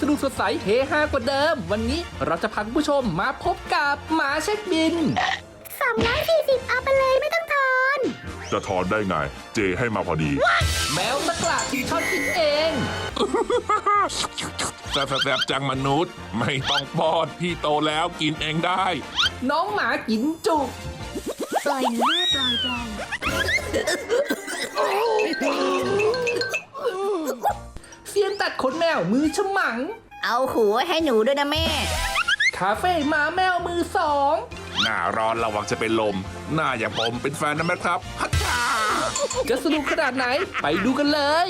สนุกสดใสเฮฮากว่าเดิม วันนี้เราจะพาคุณผู้ชมมาพบกับหมาเช็คบิน340 เอาไปเลยไม่ต้องทอน จะถอนได้ไง เจให้มาพอดี แมวตะกละที่ชอบกินเองแซ่บๆจังมนุษย์ ไม่ต้องป้อนพี่โตแล้วกินเองได้ น้องหมากินจุก ปล่อยหน้าปล่อยปล่อย วมือฉมัง เอาหัวให้หนูด้วยนะแม่ คาเฟ่หมาแมวมือสอง หน้าร้อนระวังจะเป็นลม หน้าอย่างผมเป็นแฟนนะแม่ครับฮัทชาจะสนุกขนาดไหนไปดูกันเลย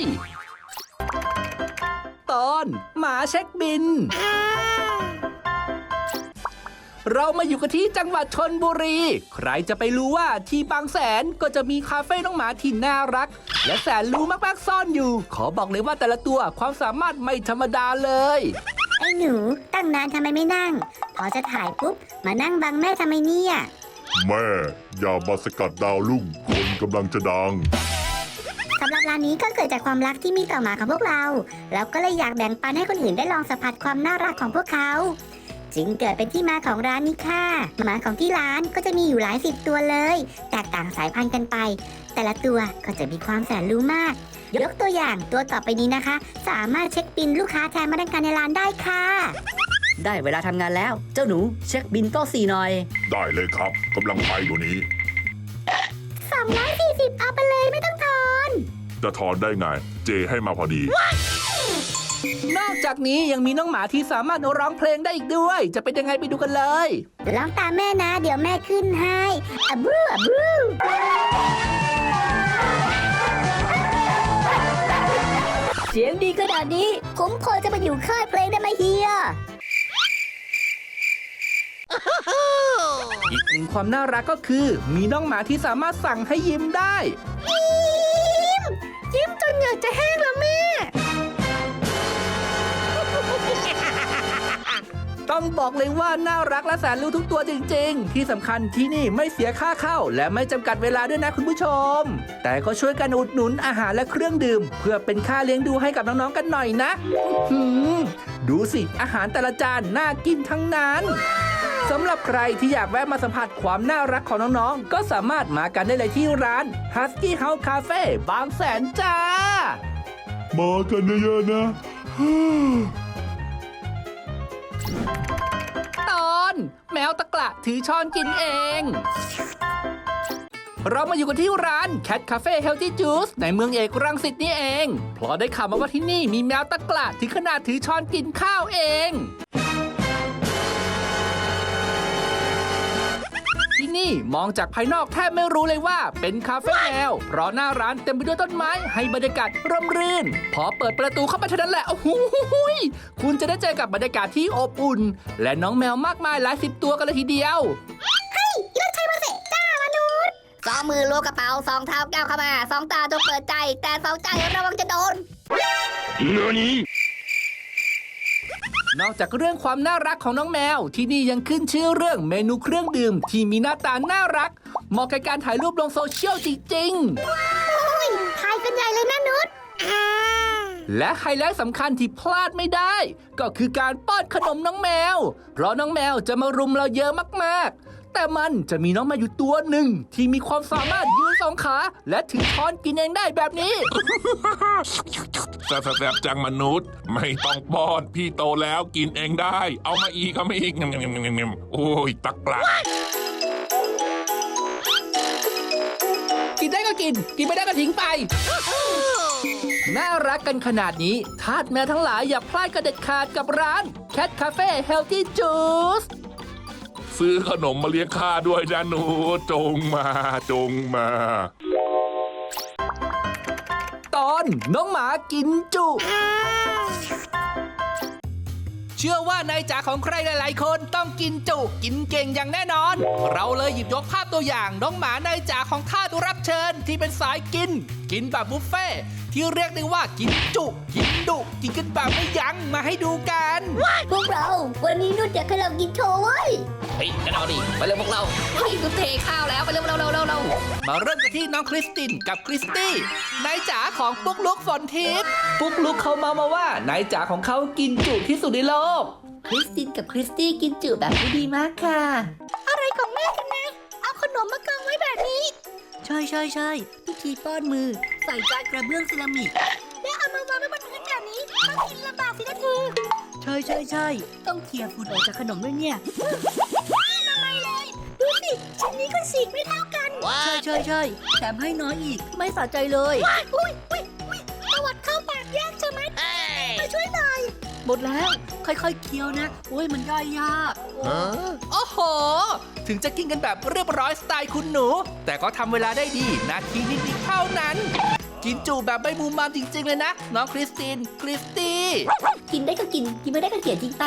ตอนหมาเช็คบิน เรามาอยู่กันที่จังหวัดชนบุรี ใครจะไปรู้ว่าที่บางแสนก็จะมีคาเฟ่น้องหมาที่น่ารัก และแสนรู้มากๆซ่อนอยู่ ขอบอกเลยว่าแต่ละตัวความสามารถไม่ธรรมดาเลย ไอ้หนูตั้งนานทำไมไม่นั่ง พอจะถ่ายปุ๊บ มานั่งบังแม่ทำไมเนี่ยแม่ อย่ามาสกัดดาวลุ่งคนกำลังจะดัง สำหรับร้านนี้ก็เกิดจากความรักที่มีต่อหมาของพวกเราแล้วก็เลยอยากแบ่งปันให้คนอื่นได้ลองสัมผัสความน่ารักของพวกเขา จึงเกิดเป็นที่มาของร้านนี้ค่ะหมาของที่ร้านก็จะมีอยู่หลายสิบตัวเลย แตกต่างสายพันธุ์กันไป แต่ละตัวก็จะมีความแสนรู้มาก ยกตัวอย่างตัวต่อไปนี้นะคะ สามารถเช็คบินลูกค้าแทนพนักงานในร้านได้ค่ะ ได้เวลาทำงานแล้ว เจ้าหนูเช็คบินโต๊ะสี่หน่อย ได้เลยครับกำลังไปอยู่นี้340 เอาไปเลยไม่ต้องทอนจะถอนได้ไง เจให้มาพอดี นอกจากนี้ยังมีน้องหมาที่สามารถร้องเพลงได้อีกด้วย จะเป็นยังไงไปดูกันเลยลองตามแม่นะ เดี๋ยวแม่ขึ้นให้อะบรูอะบรูเสียงดีขนาดนี้ ผมพอจะมาอยู่ค่ายเพลงได้ไหมเฮีย อีกหนึ่งความน่ารักก็คือ มีน้องหมาที่สามารถสั่งให้ยิ้มได้ ยิ้มจนเหงือกจะแห้งแล้วแม่ ต้องบอกเลยว่าน่ารักและแสนรู้ทุกตัวจริง ๆ ที่สำคัญที่นี่ไม่เสียค่าเข้า และไม่จำกัดเวลาด้วยนะคุณผู้ชม แต่ก็ช่วยกันอุดหนุนอาหารและเครื่องดื่ม เพื่อเป็นค่าเลี้ยงดูให้กับน้องๆกันหน่อยนะอื้อหือดูสิอาหารแต่ละจานน่ากินทั้งนั้นสำหรับใครที่อยากแวะมาสัมผัสความน่ารักของน้องๆ ก็สามารถมากันได้เลยที่ร้าน Husky House Cafe บางแสนจ้า มากันเยอะๆนะ วตะกละถือช้อนกินเอง เรามาอยู่กันที่ร้าน Cat Cafe Healthy Juice ในเมืองเอกรังสิตนี่เอง เพราะได้ข่าวมาว่าที่นี่มีแมวตะกละถึงขนาดถือช้อนกินข้าวเอง มองจากภายนอกแทบไม่รู้เลยว่าเป็นคาเฟ่แมวเพราะหน้าร้านเต็มไปด้วยต้นไม้ให้บรรยากาศร่มรื่น พอเปิดประตูเข้าไปเท่านั้นแหละโอ้โหยคุณจะได้เจอกับบรรยากาศที่อบอุ่น และน้องแมวมากมายหลายสิบตัวกันเลยทีเดียวสองมือล้วงกระเป๋าสองเท้าก้าวเข้ามาสองตาจงเปิดใจ แต่สองใจระวังจะโดน นอกจากเรื่องความน่ารักของน้องแมว ที่นี่ยังขึ้นชื่อเรื่องเมนูเครื่องดื่ม ที่มีหน้าตาน่ารัก เหมาะกับการถ่ายรูปลงโซเชียลจริงทายกันใหญ่เลยนะนุชๆและไฮไลท์สำคัญที่พลาดไม่ได้ ก็คือการป้อนขนมน้องแมว เพราะน้องแมวจะมารุมเราเยอะมากๆ แต่มันจะมีน้องแมวอยู่ตัวหนึ่ง ที่มีความสามารถยืนสองขา และถือช้อนกินเองได้แบบนี้ แซ่บๆจังมนุษย์ ไม่ต้องป้อน พี่โตแล้วกินเองได้ เอามาอีกเอามาอีกงมๆๆๆโอ้ยตักปลากินได้ก็กิน กินไม่ได้ก็ทิ้งไป น่ารักกันขนาดนี้ ทาสแมวทั้งหลายอย่าพลาดกระเด็ดขาดกับร้าน Cat Cafe Healthy Juice ซื้อขนมมาเลี้ยงข้าด้วยนะหนู จงมาจงมา ตอนน้องหมากินจุ เชื่อว่านายจ๋าของใครหลายๆ คนต้องกินจุกินเก่งอย่างแน่นอน เราเลยหยิบยกภาพตัวอย่างน้องหมานายจ๋าของท่าตุรับเชิญที่เป็นสายกิน กินแบบบุฟเฟ่ต์ที่เรียกได้ว่ากินจุ กินดุกินกันแบบไม่ยั้งมาให้ดูกันพวกเรา วันนี้นุชอยากให้เรากินโชว์เว้ยเฮ้ยกันเอาดิไปเลยพวกเราเฮ้ยกูเทข้าวแล้วไปเร็วเร็วเร็วเร็วเร็วมาเริ่มกันที่น้องคริสตินกับคริสตี้นายจ๋าของปุ๊กลุกฝนทิพย์ปุ๊กลุกเขามามาว่านายจ๋าของเขากินจุที่สุดในโลกคริสตินกับคริสตี้กินจืดแบบนี้ดีมากค่ะ อะไรของแม่กันนะ เอาขนมมากองไว้แบบนี้ ใช่ใช่ใช่ พิธีป้อนมือ ใส่จานกระเบื้องเซรามิก แล้วเอามาวางไว้บนพื้นแบบนี้ต้องกินลำบากสินะเธอใช่ใช่ใช่ต้องเคลียร์ฝุ่นออกจากขนมด้วยเนี่ยดูสิชิ้นนี้ก็สีกไม่เท่ากัน ใช่ใช่ใช่แถมให้น้อยอีกไม่สะใจเลยอุ้ยอุ้ยอุ้ยประวัติเข้าปากยากใช่ไหมมาช่วยหน่อยหมดแล้ว ค่อยๆเคี้ยวนะ โอ้ยมันย่อยยาก โอ้โห ถึงจะกินกันแบบเรียบร้อยสไตล์คุณหนู แต่ก็ทำเวลาได้ดีนาทีนิดๆเท่านั้น กินจูแบบไม่มูมามจริง ๆ เลยนะ น้องคริสติน คริสตี้ กินได้ก็กิน กินไม่ได้ก็เกลียดทิ้งไป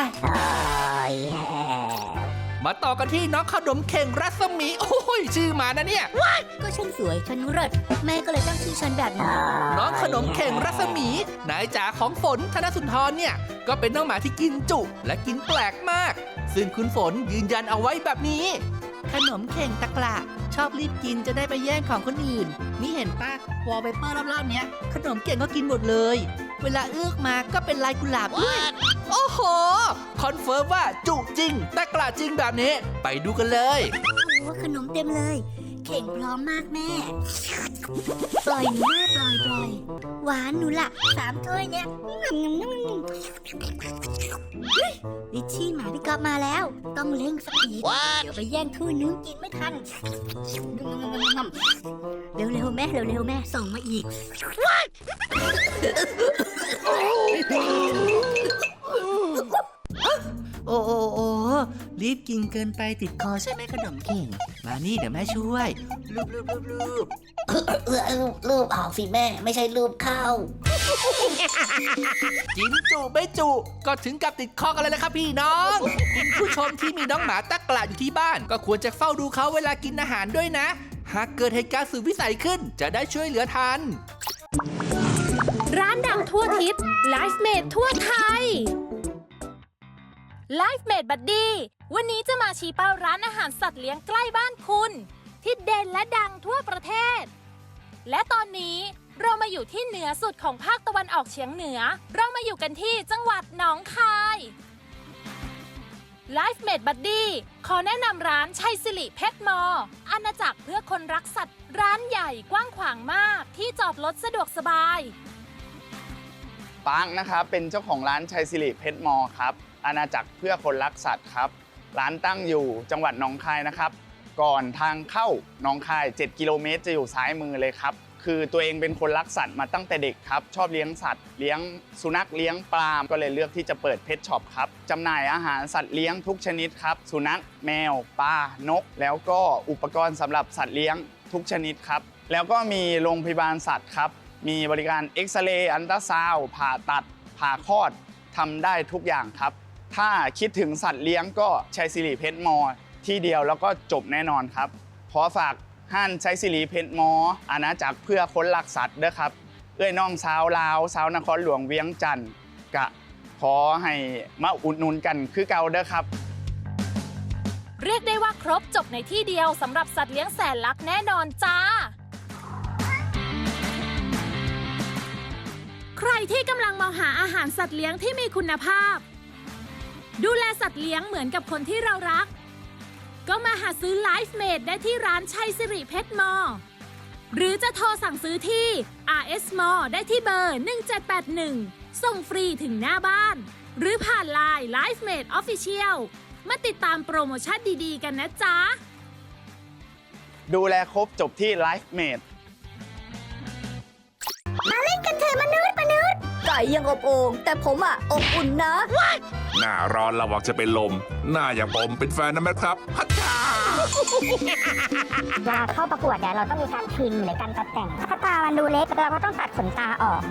มาต่อกันที่น้องขนมเข่งรัศมี โอ้ยชื่อมานะเนี่ย ก็ฉันสวยฉันเลิศแม่ก็เลยตั้งชื่อฉันแบบนี้น้องขนมเข่งรัศมีนายจ๋าของฝนธนสุนทรเนี่ย ก็เป็นน้องหมาที่กินจุและกินแปลกมาก ซึ่งคุณฝนยืนยันเอาไว้แบบนี้ ขนมเข่งตะกละชอบรีบกินจะได้ไปแย่งของคนอื่น นี่เห็นปะวอลเปเปอร์รอบๆเนี้ยขนมเก่งก็กินหมดเลย เวลาเอื้อกมาก็เป็นลายกุหลาบด้วยโอ้โห คอนเฟิร์มว่าจุจริง แต่กล้าจริงแบบนี้ ไปดูกันเลย โอ้ขนมเต็มเลย เข่งพร้อมมากแม่ ปล่อยหนูแม่ปล่อยปล่อย หวานหนูละสามถ้วยเนี้ยงำงำงำลิชชี่หมาพี่กอบมาแล้ว ต้องเร่งสปีดเดี๋ยวไปแย่งถ้วยนึงกินไม่ทันเร็วๆแม่เร็วๆแม่ส่งมาอีก รีบกินเกินไปติดคอใช่ไหมขนมเข่ง มานี่เดี๋ยวแม่ช่วยรูปรูปรูปรูปเออรูปออกสิแม่ ไม่ใช่รูปเข้า กินจุไม่จุก็ถึงกับติดคอกันเลยนะครับพี่น้องคุณผู้ชมที่มีน้องหมาตะกละอยู่ที่บ้าน ก็ควรจะเฝ้าดูเขาเวลากินอาหารด้วยนะ หากเกิดเหตุการณ์สุดวิสัยขึ้น จะได้ช่วยเหลือทัน ร้านดังทั่วทิศไลฟ์เมดทั่วไทยไลฟ์เมดบัดดี้ วันนี้จะมาชี้เป้าร้านอาหารสัตว์เลี้ยงใกล้บ้านคุณ ที่เด่นและดังทั่วประเทศ และตอนนี้เรามาอยู่ที่เหนือสุดของภาคตะวันออกเฉียงเหนือ เรามาอยู่กันที่จังหวัดหนองคาย Life Made Buddy ขอแนะนำร้านชัยสิริเพชรมอ อาณาจักรเพื่อคนรักสัตว์ ร้านใหญ่กว้างขวางมาก ที่จอดรถสะดวกสบาย ปาร์คนะครับเป็นเจ้าของร้านชัยสิริเพชรมอครับอาณาจักรเพื่อคนรักสัตว์ครับ ร้านตั้งอยู่จังหวัดหนองคายนะครับ ก่อนทางเข้าหนองคาย 7 กิโลเมตร จะอยู่ซ้ายมือเลยครับ คือตัวเองเป็นคนรักสัตว์มาตั้งแต่เด็กครับ ชอบเลี้ยงสัตว์ เลี้ยงสุนัขเลี้ยงปลาก็เลยเลือกที่จะเปิดเพชช็อปครับจำหน่ายอาหารสัตว์เลี้ยงทุกชนิดครับ สุนัขแมวปลานก แล้วก็อุปกรณ์สำหรับสัตว์เลี้ยงทุกชนิดครับ แล้วก็มีโรงพยาบาลสัตว์ครับ มีบริการเอ็กซเรย์อันตราซาวผ่าตัดผ่าคลอดทำได้ทุกอย่างครับ ถ้าคิดถึงสัตว์เลี้ยงก็ชัยสิริเพชรมอ ที่เดียวแล้วก็จบแน่นอนครับ ขอฝากห้านชัยสิริเพชรมออาณาจักรเพื่อคนรักสัตว์ด้อครับ เอ้ยน้องสาวลาวสาวนครหลวงเวียงจันทน์กะขอให้มาอุดหนุนกันคือเก่าเด้อครับ เรียกได้ว่าครบจบในที่เดียวสำหรับสัตว์เลี้ยงแสนรักแน่นอนจ้า ใครที่กำลังมองหาอาหารสัตว์เลี้ยงที่มีคุณภาพ ดูแลสัตว์เลี้ยงเหมือนกับคนที่เรารัก ก็มาหาซื้อไลฟ์เมดได้ที่ร้านชัยสิริเพชรมอ หรือจะโทรสั่งซื้อที่ RS m ได้ที่เบอร์ 1781 ส่งฟรีถึงหน้าบ้าน หรือผ่านไลน์ Life Made Official มาติดตามโปรโมชั่นดีๆ กันนะจ๊ะ ดูแลครบจบที่ Life Made ไก่ยังอบโอ่งแต่ผมอะอบอุ่นนะ หน้าร้อนระวังจะเป็นลม หน้าอย่างผมเป็นแฟนนะแม่ครับฮัตาเราเข้าประกวดเนี่ยเราต้องมีการพิมพ์หรือการตัดแต่ง ถ้าตามันดูเล็กเราก็ต้องตัดขนตาออก